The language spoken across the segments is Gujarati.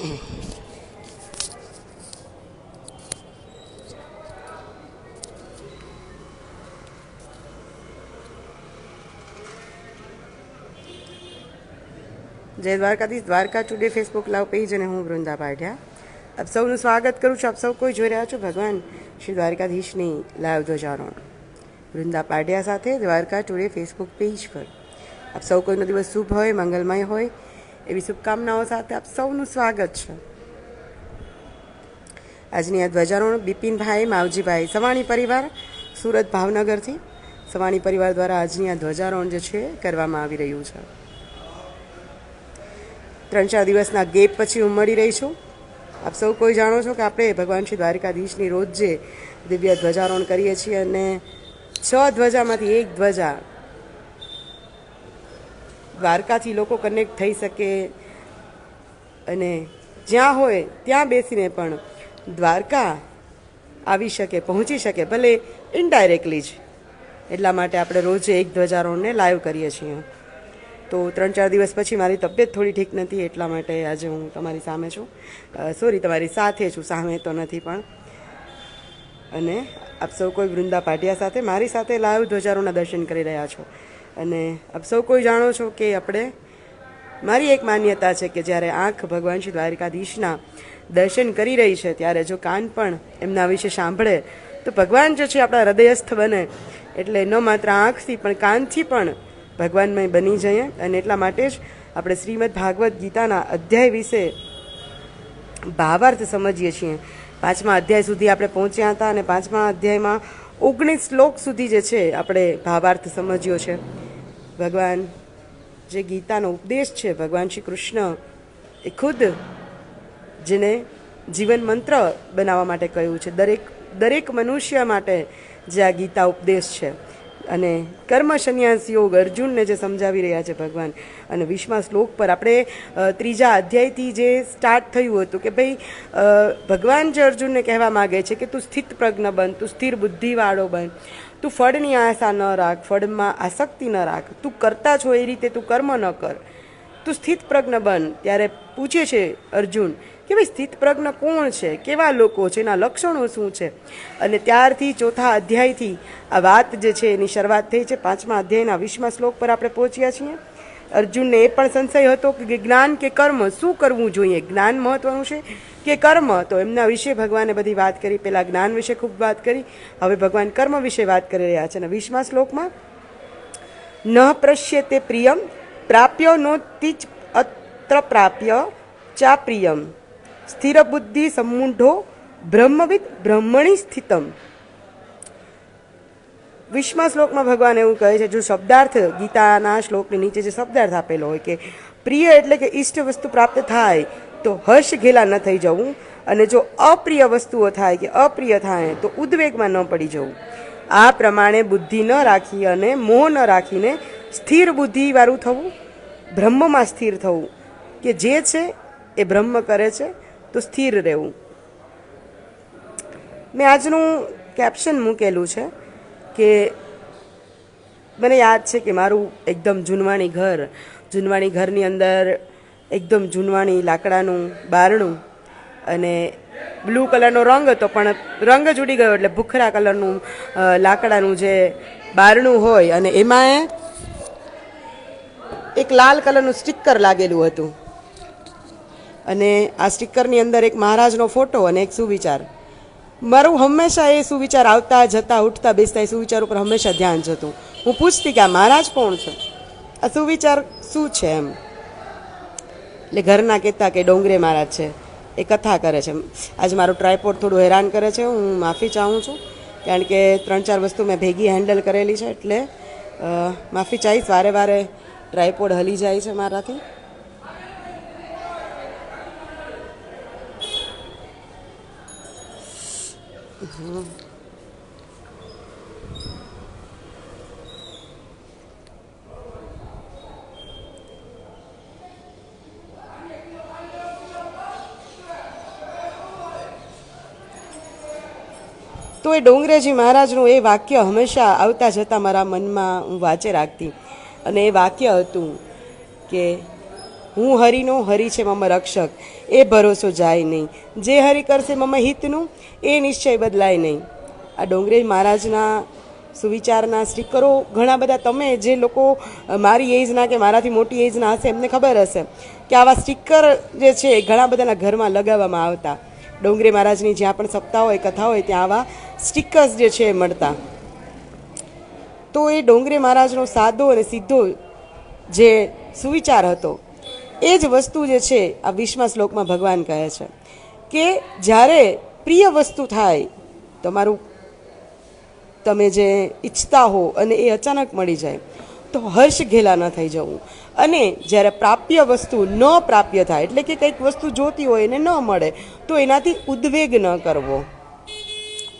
જય Dwarkadhish. Dwarka today Facebook live page અને હું વૃંદા પાઠ્યા આપ સૌનું સ્વાગત કરું છું. આપ સૌ કોઈ જોઈ રહ્યા છો? ભગવાન શ્રી દ્વારકાધીશની લાઈવ ધ્વજારોહણ. વૃંદા પાઠ્યા સાથે દ્વારકા ટુડે ફેસબુક પેજ પર. આપ સૌ કોઈનો દિવસ શુભ હોય, મંગલમય હોય એવી શુભકામનાઓ સાથે આપ સૌનું સ્વાગત છે. આજની આ ધ્વજારોહણ બિપિનભાઈ માવજીભાઈ સવાણી પરિવાર સુરત ભાવનગરથી સવાણી પરિવાર દ્વારા આજની આ ધ્વજારોહણ જે છે કરવામાં આવી રહ્યું છે. ત્રણ ચાર દિવસના ગેપ પછી હું મળી રહી છું. આપ સૌ કોઈ જાણો છો કે આપણે ભગવાન શ્રી દ્વારિકાધીશની રોજ દિવ્ય ધ્વજારોહણ કરીએ છીએ અને છ ધ્વજામાંથી એક ધ્વજા દ્વારકાથી લોકો કનેક્ટ થઈ શકે. અને જ્યાં હોય ત્યાં બેસીને પણ દ્વારકા આવી શકે, પહોંચી શકે, ભલે ઇનડાયરેક્ટલી જ. એટલા માટે આપણે રોજે એક ધ્વજારોહણને લાઈવ કરીએ છીએ. તો ત્રણ ચાર દિવસ પછી મારી તબિયત થોડી ઠીક નથી, એટલા માટે આજે હું તમારી સામે છું. સોરી તમારી સાથે છું, સામે તો નથી પણ. અને આપ સૌ કોઈ વૃંદા પાટિયા સાથે મારી સાથે લાઈવ ધ્વજારોના દર્શન કરી રહ્યા છો. અને આપ સૌ કોઈ જાણો છો કે આપણે, મારી એક માન્યતા છે કે જ્યારે આંખ ભગવાન શ્રી દ્વારિકાધીશના દર્શન કરી રહી છે, ત્યારે જો કાન પણ એમના વિશે સાંભળે, તો ભગવાન જે છે આપણા હૃદયસ્થ બને. એટલે ન માત્ર આંખથી, પણ કાનથી પણ ભગવાનમય બની જઈએ. અને એટલા માટે જ આપણે શ્રીમદ ભાગવત ગીતાના અધ્યાય વિશે ભાવાર્થ સમજીએ છીએ. પાંચમા અધ્યાય સુધી આપણે પહોંચ્યા હતા અને પાંચમા અધ્યાયમાં ઓગણીસ શ્લોક સુધી જે છે, આપણે ભાવાર્થ સમજ્યો છે. ભગવાન જે ગીતાનો ઉપદેશ છે, ભગવાન શ્રી કૃષ્ણ એ ખુદ જેને જીવન મંત્ર બનાવવા માટે કહ્યું છે. દરેક દરેક મનુષ્ય માટે જે આ ગીતા ઉપદેશ છે. અને કર્મ સંન્યાસ યોગ અર્જુનને જે સમજાવી રહ્યા છે ભગવાન. અને વિશ્વમાં શ્લોક પર આપણે ત્રીજા અધ્યાયથી જે સ્ટાર્ટ થયું હતું કે ભાઈ ભગવાન જે અર્જુનને કહેવા માગે છે કે તું સ્થિત પ્રજ્ઞ બન, તું સ્થિર બુદ્ધિવાળો બન. તું ફળની આશા ન રાખ, ફળમાં આસક્તિ ન રાખ. તું કરતા છો એ રીતે તું કર્મ ન કર. તું સ્થિત પ્રજ્ઞ બન. ત્યારે પૂછે છે અર્જુન કે ભાઈ સ્થિત પ્રજ્ઞ કોણ છે? કેવા લોકો છે? એના લક્ષણો શું છે? અને ત્યારથી ચોથા અધ્યાયથી આ વાત જે છે એની શરૂઆત થઈ છે. પાંચમા અધ્યાયના વીસમા શ્લોક પર આપણે પહોંચ્યા છીએ. અર્જુનને એ પણ સંશય હતો કે જ્ઞાન કે કર્મ શું કરવું જોઈએ? જ્ઞાન મહત્વનું છે કે કર્મ? તો એમના વિશે ભગવાને બધી વાત કરી. પહેલાં જ્ઞાન વિશે ખૂબ વાત કરી. હવે ભગવાન કર્મ વિશે વાત કરી રહ્યા છે. અને વીસમા શ્લોકમાં, ન પ્રશ્યતે પ્રિયમ પ્રાપ્ય નોતિચ અત્ર પ્રાપ્ય ચા પ્રિયમ. સ્થિર બુદ્ધિ સમૂઢો બ્રહ્મવિદ બ્રહ્મણી સ્થિતમ. વિશ્વમાં શ્લોકમાં ભગવાન એવું કહે છે, જો શબ્દાર્થ ગીતાના શ્લોકની નીચે જે શબ્દાર્થ આપેલો હોય કે પ્રિય એટલે કે ઈષ્ટ વસ્તુ પ્રાપ્ત થાય, તો હર્ષ ઘેલા ન થઈ જવું. અને જો અપ્રિય વસ્તુઓ થાય કે અપ્રિય થાય, તો ઉદ્વેગમાં ન પડી જવું. આ પ્રમાણે બુદ્ધિ ન રાખી અને મોહ ન રાખીને સ્થિર બુદ્ધિવાળું થવું. બ્રહ્મમાં સ્થિર થવું. કે જે છે, એ બ્રહ્મ કરે છે, તો સ્થિર રહેવું. મેં આજનું કેપ્શન મૂકેલું છે કે મને યાદ છે કે મારું એકદમ જૂનવાણી ઘર, જૂનવાણી ઘરની અંદર એકદમ જૂનવાણી લાકડાનું બારણું અને બ્લુ કલરનો રંગ હતો, પણ રંગ જ ઉડી ગયો એટલે ભૂખરા કલરનું લાકડાનું જે બારણું હોય અને એમાં એક લાલ કલરનું સ્ટીકર લાગેલું હતું. અને આ સ્ટીકરની અંદર એક મહારાજનો ફોટો અને એક સુવિચાર. મારું હંમેશા એ સુવિચાર આવતા જતા, ઉઠતા, બેસતા એ સુવિચાર ઉપર હંમેશા ધ્યાન જતું. હું પૂછતી કે આ મહારાજ કોણ છે? આ સુવિચાર શું છે એમ? એટલે ઘરના કહેતા કે ડોંગરે મહારાજ છે. એ કથા કરે છે. આજે મારું ટ્રાયપોડ થોડું હેરાન કરે છે. હું માફી ચાહું છું. કારણ કે ત્રણ ચાર વસ્તુ મેં ભેગી હેન્ડલ કરેલી છે. એટલે માફી ચાહીશ. વારે વારે ટ્રાયપોડ હલી જાય છે મારાથી. તો એ ડોંગરેજી મહારાજનું એ વાક્ય હંમેશા આવતા જતા મારા મનમાં હું વાંચે રાખતી. અને એ વાક્ય હતું કે હું હરિનો, હરિ છે મમ રક્ષક, એ ભરોસો જાય નહીં. જે હરિ કરશે મમ હિતનું, એ નિશ્ચય બદલાય નહીં. આ ડોંગરેજ મહારાજના સુવિચારના સ્ટીકરો ઘણા બધા તમે જે લોકો મારી એજના કે મારાથી મોટી એજના હશે, એમને ખબર હશે કે આવા સ્ટીકર જે છે એ ઘણા બધાના ઘરમાં લગાવવામાં આવતા. ડોંગરે મહારાજની જ્યાં પણ સપ્તાહ હોય કથા હોય, ત્યાં આવા સ્ટીકર્સ જે છે એ મળતા. તો એ ડોંગરે મહારાજનો સાદો અને સીધો જે સુવિચાર હતો, એ જ વસ્તુ જે છે, આ વીસમા શ્લોકમાં ભગવાન કહે છે કે જ્યારે પ્રિય વસ્તુ થાય, તમારું તમે જે ઈચ્છતા હો અને એ અચાનક મળી જાય, તો હર્ષ ઘેલા ન થઈ જવું. અને જ્યારે પ્રાપ્ય વસ્તુ ન પ્રાપ્ય થાય, એટલે કે કંઈક વસ્તુ જોતી હોય એને ન મળે, તો એનાથી ઉદ્વેગ ન કરવો.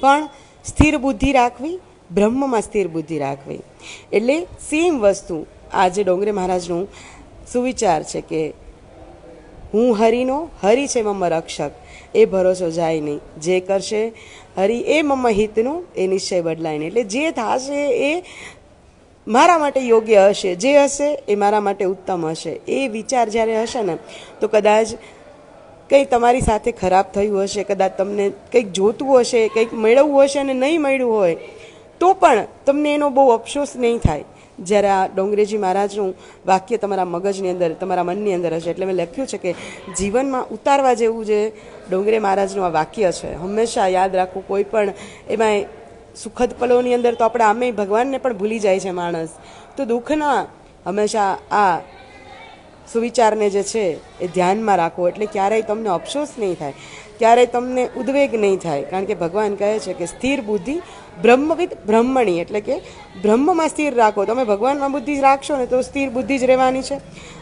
પણ સ્થિર બુદ્ધિ રાખવી બ્રહ્મમાં સ્થિર બુદ્ધિ રાખવી. એટલે સેમ વસ્તુ આજે ડોંગરે મહારાજનું સુવિચાર છે કે હું હરિનો, હરિ છે મમ રક્ષક. એ ભરોસો જાય નહીં. જે કરશે હરિ એ મમ હિતનું, એ નિશ્ચય બદલાય નહીં. એટલે જે થશે એ મારા માટે યોગ્ય હશે. જે હશે એ મારા માટે ઉત્તમ હશે. એ વિચાર જ્યારે હશે ને, તો કદાચ કંઈ તમારી સાથે ખરાબ થયું હશે, કદાચ તમને કંઈક જોતું હશે, કંઈક મેળવવું હશે અને નહીં મળ્યું હોય તો પણ તમને એનો બહુ અફસોસ નહીં થાય. જ્યારે આ ડોંગરેજી મહારાજનું વાક્ય તમારા મગજની અંદર, તમારા મનની અંદર હશે. એટલે મેં લખ્યું છે કે જીવનમાં ઉતારવા જેવું જે ડોંગરે મહારાજનું આ વાક્ય છે, હંમેશા યાદ રાખવું. કોઈ પણ એમાં સુખદ પલોની અંદર તો આપણે આમે ભગવાનને પણ ભૂલી જાય છે માણસ. તો દુઃખના હંમેશા આ સુવિચારને જે છે એ ધ્યાનમાં રાખો. એટલે ક્યારેય તમને અફસોસ નહીં થાય. ક્યારેય તમને ઉદ્વેગ નહીં થાય. કારણ કે ભગવાન કહે છે કે સ્થિર બુદ્ધિ બ્રહ્મવિદ બ્રહ્મણી એટલે કે બ્રહ્મમાં સ્થિર રાખો. તમે ભગવાનમાં બુદ્ધિ રાખશો ને તો સ્થિર બુદ્ધિ જ રહેવાની છે.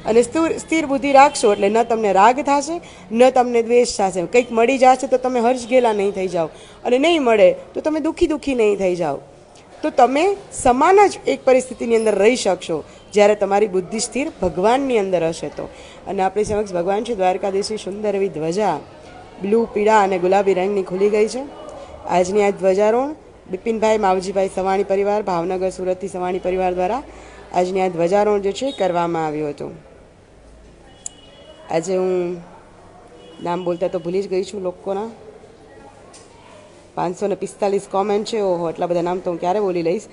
અને સ્થિર સ્થિર બુદ્ધિ રાખશો એટલે ન તમને રાગ થશે, ન તમને દ્વેષ થશે. કંઈક મળી જશે તો તમે હર્ષ ગેલા નહીં થઈ જાઓ. અને નહીં મળે તો તમે દુઃખી દુઃખી નહીં થઈ જાઓ. તો તમે સમાન જ એક પરિસ્થિતિની અંદર રહી શકશો, જ્યારે તમારી બુદ્ધિ સ્થિર ભગવાનની અંદર હશે તો. અને આપણી સમક્ષ ભગવાન છે દ્વારકાધીશની સુંદર એવી ધ્વજા, બ્લુ પીળા અને ગુલાબી રંગની ખુલી ગઈ છે. આજની આ ધ્વજારોહણ બિપિનભાઈ માવજીભાઈ સવાણી પરિવાર, ભાવનગર સુરતથી સવાણી પરિવાર દ્વારા આજની આ ધ્વજારોહણ જે છે કરવામાં આવ્યું હતું. આજે હું નામ બોલતા તો ભૂલી જ ગઈ છું લોકોના. પાંચસો ને પિસ્તાલીસ કોમેન્ટ છે, ઓહો એટલા બધા નામ તો હું ક્યારે બોલી લઈશ.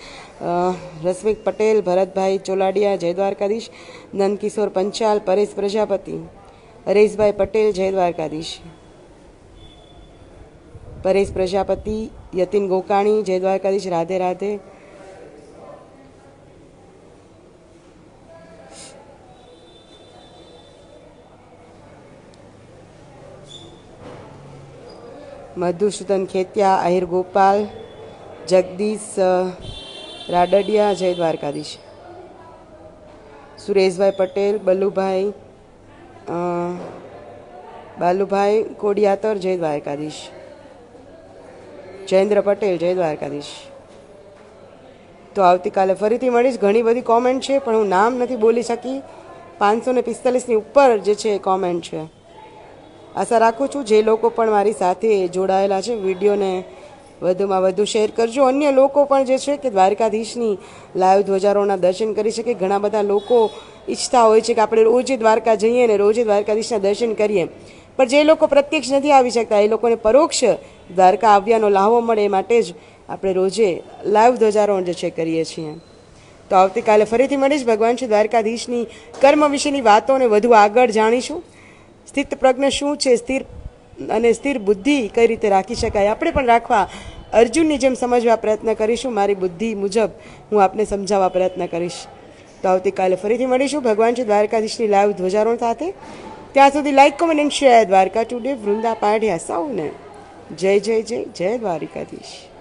રશ્મિક પટેલ, ભરતભાઈ ચોલાડિયા, જય દ્વારકાધીશ, નંદકિશોર પંચાલ, પરેશ પ્રજાપતિ, હરેશભાઈ પટેલ, જય દ્વારકાધીશ. પરેશ પ્રજાપતિ યતિન ગોકાણી જય દ્વારકાધીશ રાધે રાધે મધુસૂદન ખેતિયા આહિર ગોપાલ જગદીશ અ, રાડડિયા જય દ્વારકાધીશ સુરેશભાઈ પટેલ બલ્લુભાઈ અ, બાલુભાઈ કોડિયાતર જય દ્વારકાધીશ જયેન્દ્ર પટેલ, જય દ્વારકાધીશ. તો આવતીકાલે ફરીથી મળીશ. ઘણી બધી કોમેન્ટ છે, પણ હું નામ નથી બોલી શકી. પાંચસો ને પિસ્તાલીસની ઉપર જે છે એ કોમેન્ટ છે. આશા રાખું છું જે લોકો પણ મારી સાથે જોડાયેલા છે, વિડીયોને વધુમાં વધુ શેર કરજો. અન્ય લોકો પણ જે છે કે દ્વારકાધીશની લાઈવ ધ્વજારોના દર્શન કરી શકે. ઘણા બધા લોકો ઈચ્છતા હોય છે કે આપણે રોજે દ્વારકા જઈએ ને રોજે દ્વારકાધીશના દર્શન કરીએ. પણ જે લોકો પ્રત્યક્ષ નથી આવી શકતા, એ લોકોને પરોક્ષ દ્વારકા આવ્યાનો લાહવો મળે એ માટે જ આપણે રોજે લાઈવ ધ્વજારોહણ જે છે કરીએ છીએ. તો આવતીકાલે ફરીથી મળીશ. ભગવાન શ્રી દ્વારકાધીશની કર્મ વિશેની વાતોને વધુ આગળ જાણીશું. સ્થિત પ્રજ્ઞ શું છે? સ્થિર અને સ્થિર બુદ્ધિ કઈ રીતે રાખી શકાય? આપણે પણ રાખવા, અર્જુનની જેમ સમજવા પ્રયત્ન કરીશું. મારી બુદ્ધિ મુજબ હું આપને સમજાવવા પ્રયત્ન કરીશ. તો આવતીકાલે ફરીથી મળીશું. ભગવાન શ્રી દ્વારકાધીશની લાઈવ ધ્વજારોહણ સાથે. ત્યાં સુધી like comment and share Dwarka today Vrunda Padhya સૌને. જય જય જય જય દ્વારિકાધીશ.